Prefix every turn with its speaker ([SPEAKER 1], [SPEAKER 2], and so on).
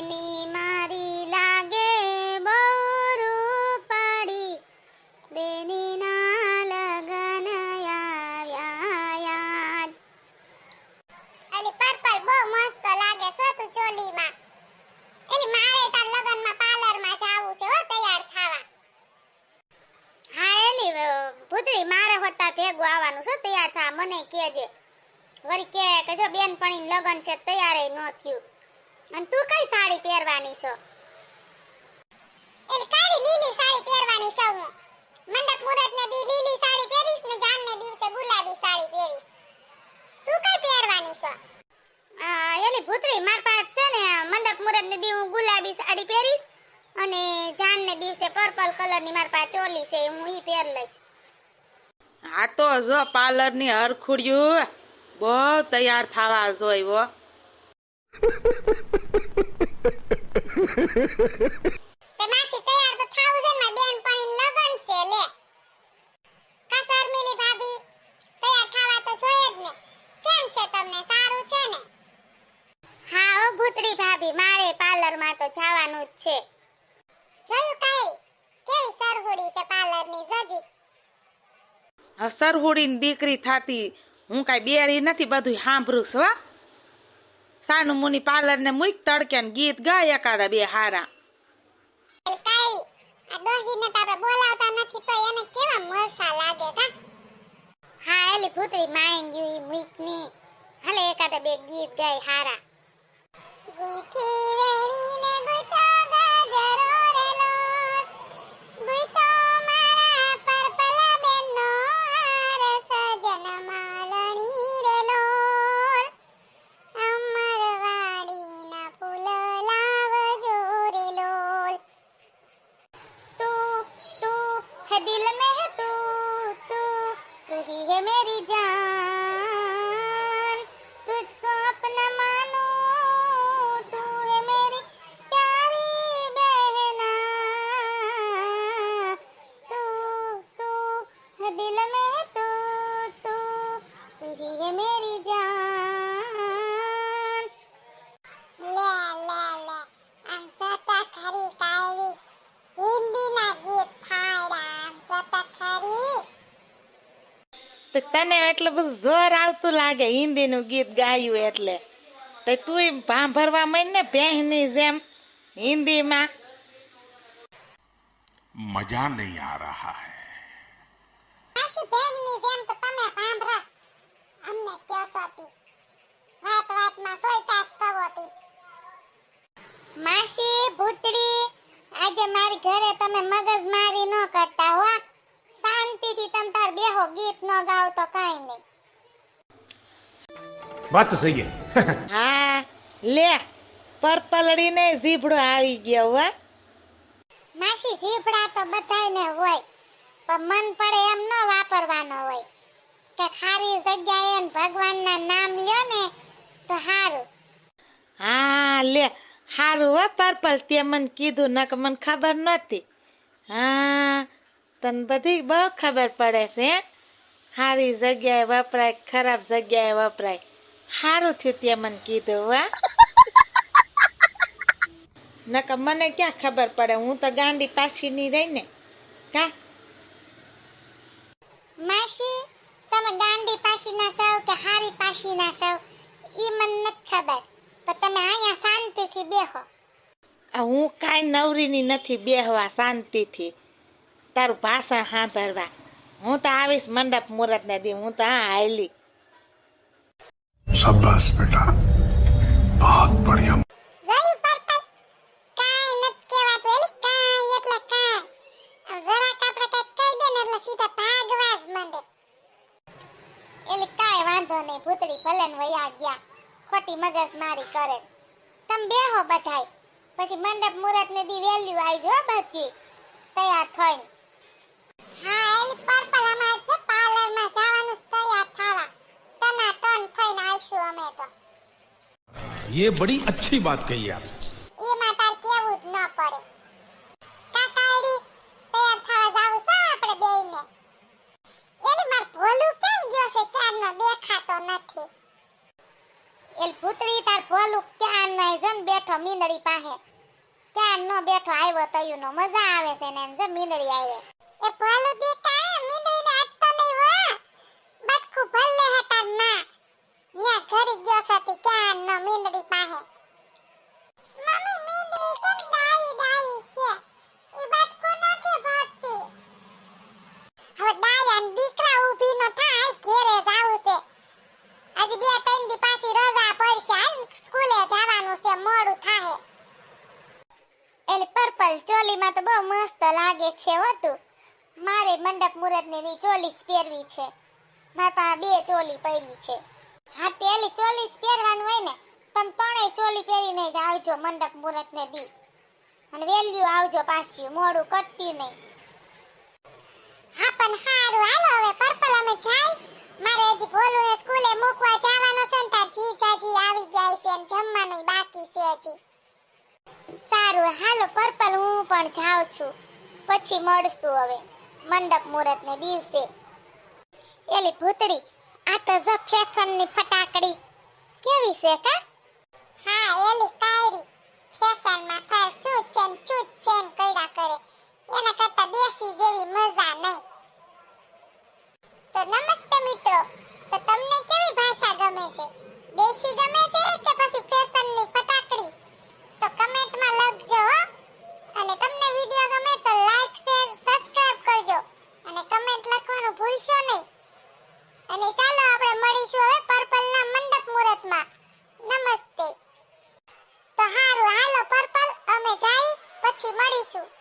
[SPEAKER 1] બેની મારી લાગે બોરું પડી બેની ના લગન આવ્યા યાદ અલી પર્પલ બહુ મસ્ત લાગે છે તું ચોલીમાં. એલી મારે તાર લગનમાં પાર્લરમાં જાવું છે હો તૈયાર થવા. હા એલી અ, ભૂતળી મારે હોતા ભેગું આવવાનું છે તૈયાર થવા. મને કહેજે. વળી કે કે જો બેનપણી લગન છે તૈયાર ન થયું. અને તું કઈ સાડી પહેરવાની છો? એલ કાળી લીલી સાડી પહેરવાની છું હું. મંડપ મુરત ને દી લીલી સાડી પહેરીશ ને જાન ને દિવસે ગુલાબી સાડી પહેરીશ. તું કઈ પહેરવાની છો? આ એલી ભૂતરી માર પાસે છે ને મંડપ મુરત ને દી હું ગુલાબી સાડી પહેરીશ અને જાન ને દિવસે પર્પલ કલરની માર પાસે ચોલી છે હું ઈ પહેર લઈશ.
[SPEAKER 2] આ તો જો પાર્લરની હરખુડિયું બહુ તૈયાર થવા જોઈ હો
[SPEAKER 1] તે જવાનું જ છે જોયું કાઈ કેવી સરહુડી છે પાર્લરની જજી
[SPEAKER 2] સરહુડીની દીકરી થાતી હું કાઈ બેરી નથી બધું સાંભળું છું હો સાનું મુની પાર્લરને મૂક તડકે ને ગીત ગાય એકાદા બે હારા.
[SPEAKER 1] બોલાવતા નથી, તો એને કેવા મરસા લાગે કા? હા, એલી ભૂતરી માંગ્યું ગયું ઈ મુઈકની. હાલે એકાદા બે ગીત ગાય હારા. ગુઈથી मेरी जान
[SPEAKER 2] તો તને એટલું બધું જોર આવતું લાગે હિન્દીનું ગીત ગાયું એટલે. તો તું ભાંભરવા માંડ ને બહેની જેમ હિન્દીમાં.
[SPEAKER 1] મજા નહીં આ રહા હે. માસી ભૂતડી આજે મારી ઘરે તમે મગજ મારી ન કરતા હો. પર બેહો ગીત ન ગાવ તો કાઈ નહીં.
[SPEAKER 3] વાત તો સહી
[SPEAKER 2] હા. લે પરપલડીને જીભડો આવી ગયો વા
[SPEAKER 1] માસી જીભડા તો બધાયને હોય પણ મન પડે એમ ન વાપરવાનો હોય. કે ખારી જગ્યાએ ન ભગવાનના નામ લ્યો ને તો હારું.
[SPEAKER 2] હા લે હારું હો પર્પલ તે મને કીધું ન કે મને ખબર નતી હા તને બધી બહુ ખબર પડે છે? સારી જગ્યાએ વપરાય ખરાબ જગ્યાએ વપરાય. સારું થયું તે મને કીધું વા નક મને ક્યાં ખબર પડે? હું તો ગાંડી પાછી ની રહી ને. કા?
[SPEAKER 1] માસી તમે ગાંડી પાસીના છો કે હારી પાસીના છો? ઈ મને નથી ખબર. પણ તમે અહીંયા શાંતિથી બેહો.
[SPEAKER 2] હું કાંઈ નવરીની નથી બેહવા શાંતિથી. તારું ભાષણ સાંભળવા. હું તો આવીશ મંડપ મુહૂર્ત ને દી હું તો હા
[SPEAKER 1] આયલી શાબાશ બેટા. બહુત બઢિયા ભૂતળી ફલન વયા ગયા. ખોટી મગજ મારી કરે. તમ બેહો બધાય. પછી મંડપ મુહૂર્ત ને દી વેલ્યુ આવી જો બચી તૈયાર થઈ હા એલી પર્પલ અમાર છે પાર્લરમાં જવાનું છે તૈયાર થવા તના ટન થઈને આવીશું અમે તો
[SPEAKER 3] ये बड़ी अच्छी बात कही आप
[SPEAKER 1] એમાં તાર કેવું જ ન પડે કાકાડી તૈયાર થવા જાવું છે આપણે બેયને એલી માર ભોલું કેમ ગયો છે ક્યારનો દેખાતો નથી એલ પુત્રી તાર ભોલું ક્યાં નહીં જો ને બેઠો બેઠો મીંદડી પાસે ક્યાં નો બેઠો આવ્યો તયુનો મજા આવે છે ને એમ છે મીંદડી આવે એ ભલું બેટા મસ્ત લાગે છે હો મારે મંડપ મુહૂર્તની ની ચોલી જ પહેરવી છે. મારા પાસે બે ચોલી પહેરી છે. હા, પેલી ચોલી જ પહેરવાનું હોય ને, તમે ત્રણેય ચોલી પહેરીને જ આવજો મંડપ મુહૂર્ત દી. અને વેલ્યુ આવજો પાછું, મોડું કટતી નહીં. હા, પણ હારું, હાલો હવે, પર્પલ અમે જાય. મારે હજી ભોલું ને સ્કૂલે મૂકવા જવાનો છે ને તાર જીજાજી આવી ગયા છે જમવાનું બાકી છે હજી. સારું, હાલો, પર્પલ હું પણ જાઉં છું. પછી મળશું હવે. મંડપ મુહૂર્ત દિવસે. એલી ભૂતડી, આ તો જ ફેશન ફટાકડી. કેવી છે કા? હા, એલી કાયરી. ફેશનમાં ફાર શું છે ને ચૂત છે ને કરે. એના કરતા દેશી જેવી મજા નહીં. તો નમસ્તે મિત્રો. તો તમને કેવી ભાષા ગમે છે દેશી ગમે છે કે પછી ફેશનની ફટાકડી તો કમેન્ટમાં લખજો હો અને તમને વિડિયો ગમે તો લાઈક શેર સબસ્ક્રાઇબ કરજો અને કમેન્ટ લખવાનું ભૂલશો નહીં. અને ચાલો આપણે મળીશું હવે પર્પલના મંડપ મુહૂર્તમાં. નમસ્તે. તો હારું, હાલો પર્પલ, અમે જાય, પછી મળીશું.